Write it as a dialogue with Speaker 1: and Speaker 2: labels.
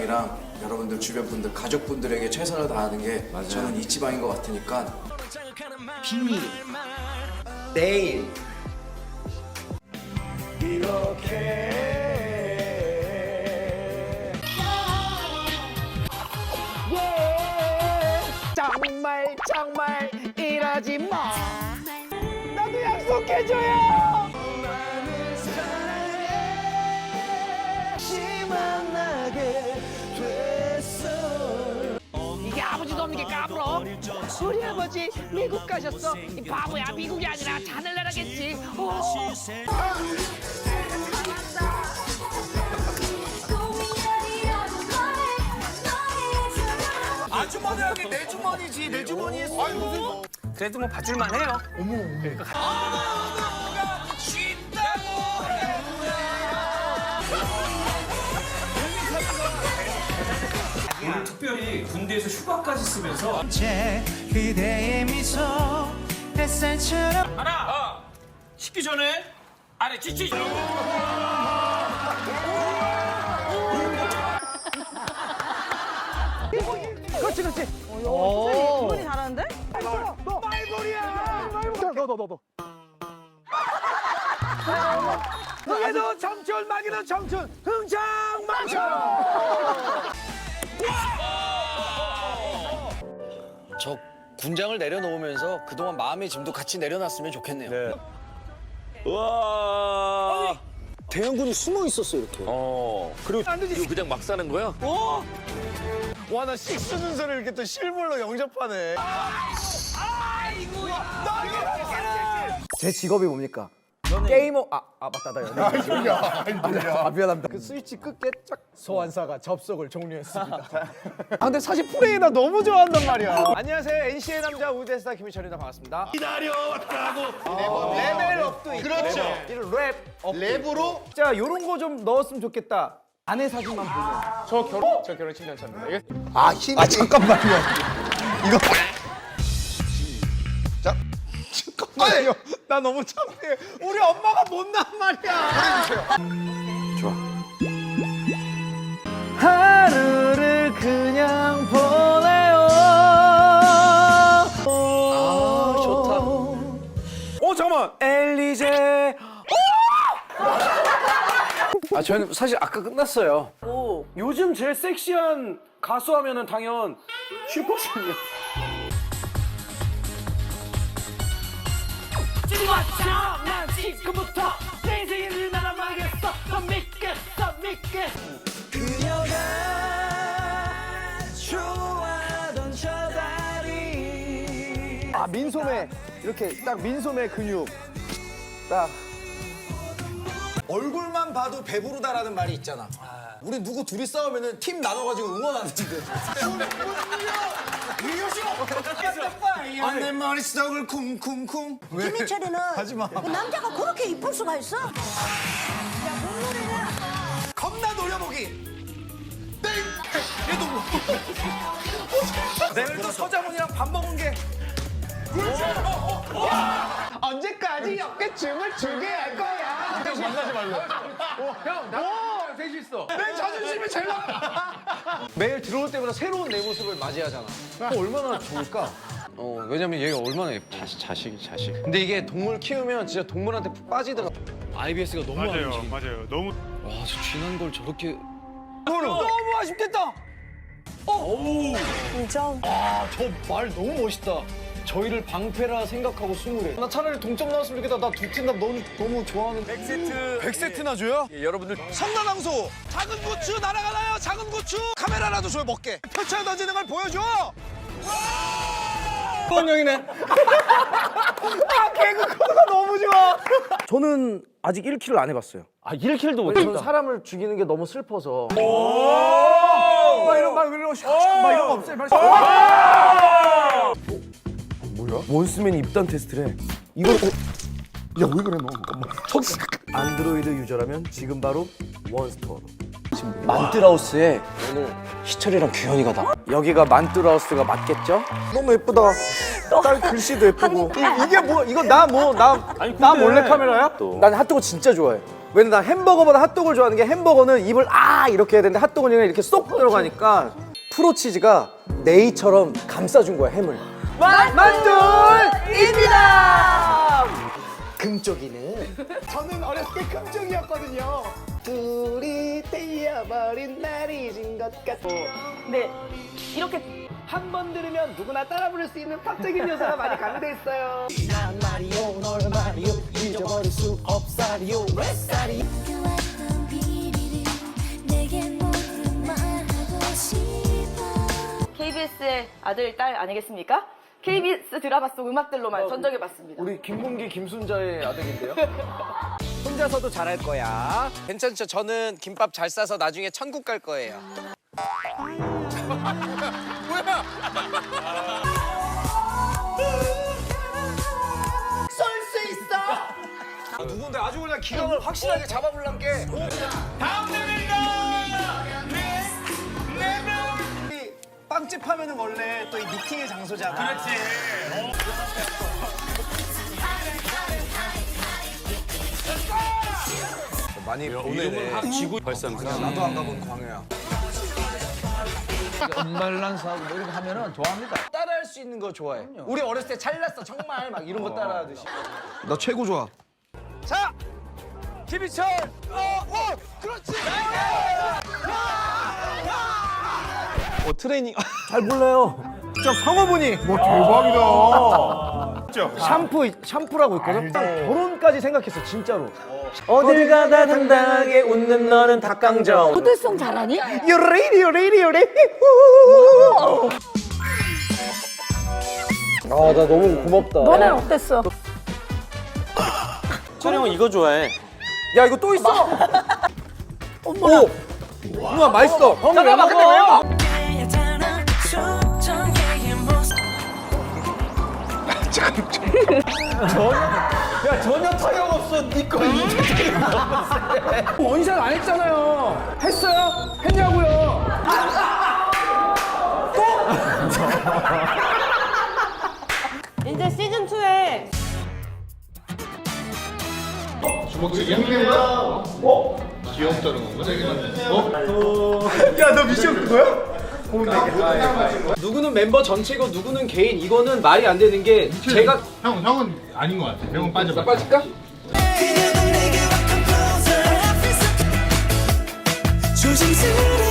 Speaker 1: 사장이랑 여러분들 주변 분들 가족분들에게 최선을 다하는 게 저는 이 지방인 것 같으니까.
Speaker 2: 비밀. 내일.
Speaker 3: 정말 정말 이러지 마. 나도 약속해줘요. 우리 아버지 미국 가셨어. 이 바보야 미국이 아니라 하늘나라겠지. 어.
Speaker 2: 아주머니에게 내 주머니지 내 주머니에 써. 그래도 뭐 봐줄만 해요
Speaker 4: 오 군대에서 휴가까지 쓰면서
Speaker 5: 그대의 미소 햇살처럼
Speaker 4: 하나 식기 전에 아래 지치
Speaker 3: 그렇지 그렇지.
Speaker 6: 주머니 잘하는데?
Speaker 3: 너 말벌이야. 말벌. 너너 너 너. 흥에도 청춘 막이도 청춘 흥청 망청.
Speaker 7: 저 군장을 내려놓으면서 그동안 마음의 짐도 같이 내려놨으면 좋겠네요.
Speaker 8: 와.
Speaker 7: 대형군이 숨어 있었어 이렇게.
Speaker 8: 어. 그리고 이거 그냥 막 사는 거야?
Speaker 3: 와나 식스 순서를 이렇게 또 실물로 영접하네.
Speaker 9: 제 직업이 뭡니까? 게이머 아, 아 맞다 나 연예인. 아, 아 미안합니다. 그 스위치 끝에 쫙 소환사가 접속을 종료했습니다. 아 근데 사실 프레이 나 너무 좋아한단 말이야. 안녕하세요. NC의 남자 우대스타 김희철입니다. 반갑습니다. 기다려왔다고. 레벨 업도 있고 그렇죠. 랩 업. 랩으로? 자 요런 거 좀 넣었으면 좋겠다. 아내 사진만 보면. 저 결혼 저 결혼 7년 차입니다. 아 힌트 아 잠깐만요. 이거 잠깐만요. 나 너무 창피해. 우리 엄마가 못난 말이야. 좋아. 하루를 그냥 보내요. 아,
Speaker 7: 좋다.
Speaker 9: 어, 잠깐만. 엘리제. 아, 저는 사실 아까 끝났어요. 요즘 제일 섹시한 가수 하면은 당연 슈퍼주니어.
Speaker 3: 난 지금부터 내 인생을 날아가겠어. 너 믿겠어, 믿겠어. 그녀가 좋아하던 저 다리. 아 민소매 이렇게 딱 민소매 근육 딱.
Speaker 7: 얼굴만 봐도 배부르다라는 말이 있잖아. 우리 누구 둘이 싸우면은 팀 나눠가지고 응원하는데. 아, 내 머릿속을 쿵쿵쿵.
Speaker 6: 김희철이는 그 남자가 그렇게 이쁠 수가 있어?
Speaker 7: 겁나 노려보기. 땡! 얘도 내일도 서장훈이랑 밥 먹은 게
Speaker 3: 언제까지 어깨춤을 추게 할 거야? 만나지 말고. 형, 나 셋이 있어. 내 자존심이 제일 나. 매일 들어올 때마다 새로운 내 모습을 맞이하잖아. 그거 얼마나 좋을까? 어, 왜냐면 얘가 얼마나 예뻐. 자식, 자식이 자식. 근데 이게 동물 키우면 진짜 동물한테 푹 빠지더라.
Speaker 9: IBS가 너무 안
Speaker 10: 맞아요,
Speaker 9: 움직인다.
Speaker 10: 맞아요. 너무
Speaker 9: 와, 저 진한 걸 저렇게.
Speaker 3: 너무 아쉽겠다.
Speaker 6: 진짜?
Speaker 3: 아, 저 말 너무 멋있다. 저희를 방패라 생각하고 스물해. 나 차라리 동점 나왔으면 좋겠다. 나 두 팀 다 너무 너무 좋아하는. 100세트. 100세트나 줘요?
Speaker 8: 예, 여러분들
Speaker 7: 성난항소 작은 고추 날아가나요? 작은 고추 카메라라도 줘요 먹게.
Speaker 3: 펼쳐 던지는 걸 보여줘. 원영이네. 아 개그 코드가 너무 좋아.
Speaker 9: 저는 아직 1킬을 안 해봤어요.
Speaker 3: 아 1킬도 못
Speaker 9: 저는 사람을 죽이는 게 너무 슬퍼서.
Speaker 3: 막 이런 막 이런 거 막 이런 거 없어요.
Speaker 9: 원스맨 입단 테스트래. 이걸 야왜 그래 너? 안드로이드 유저라면 지금 바로 원스토어. 만뜨라우스에 오늘 희철이랑 규현이가 나. 여기가 만뜨라우스가 맞겠죠? 너무 예쁘다. 딸 글씨도 예쁘고.
Speaker 3: 이 게 뭐 이거 나 뭐 나나 몰래 카메라야?
Speaker 9: 난 핫도그 진짜 좋아해. 왜냐면 나 햄버거보다 핫도그를 좋아하는 게 햄버거는 입을 아 이렇게 해야 되는데 핫도그는 그냥 이렇게 쏙 들어가니까 프로치즈가 네이처럼 감싸준 거야 햄을 만두입니다! 금쪽이는 저는 어렸을 때 금쪽이었거든요. 둘이 떼어버린 날이 진것 같고
Speaker 6: 네. 이렇게
Speaker 9: 한 번 들으면 누구나 따라 부를 수 있는 팝적인 요소가 많이 가미돼 있어요. 난 마리오 널 마리오 잊어버릴 수 없사리오 왜
Speaker 10: 내게 모두 말하고 싶어
Speaker 6: KBS의 아들, 딸 아니겠습니까? KBS 드라마 속 음악들로만 선정해봤습니다.
Speaker 9: 우리 김문기 김순자의 아들인데요 혼자서도 잘할 거야
Speaker 2: 괜찮죠? 저는 김밥 잘 싸서 나중에 천국 갈 거예요.
Speaker 3: 누군데 아주 그냥 기강을 확실하게 잡아볼란 게. 이 빵집 하면은 원래 또 이 미팅의 장소잖아. 그렇지. 많이 오네.
Speaker 8: 확 쥐고 발상사.
Speaker 3: 나도 안 가본 광해야.
Speaker 7: 엄말란사하고 뭐 이런 거 하면은 좋아합니다.
Speaker 9: 따라할 수 있는 거 좋아해 우리 어렸을 때 잘났어 정말 막 이런 거 따라하듯이
Speaker 3: 나 최고 좋아.
Speaker 9: 자 김희철 어, 어, 그렇지
Speaker 3: 어 트레이닝.
Speaker 9: 잘 몰라요 저 성어분이
Speaker 3: 뭐 대박이다.
Speaker 9: 샴푸 샴푸라고 있거든. 딱 결혼까지 생각했어 진짜로. 어딜 가다 당당하게 웃는 너는 닭강정.
Speaker 6: 호들송 잘하니?
Speaker 9: 요레이리 요레이리 요레이. 아나 너무 고맙다.
Speaker 6: 너는 어땠어?
Speaker 8: 철이 형 이거 좋아해.
Speaker 9: 야 이거 또 있어. 어머나. 오. 우와 맛있어. 형 잠깐만 근데 왜 먹어? 야 전혀 타격 없어. 니거 원샷 안 했잖아요. 했어요? 했냐고요?
Speaker 6: 이제 시즌 2에
Speaker 9: 야너 미션 그거야? 누구는 멤버 전체고 누구는 개인 이거는 말이 안 되는 게 제가
Speaker 11: 형, 형은 아닌 것 같아. 형은 빠져봐.
Speaker 9: 빠질까?
Speaker 5: 조심스레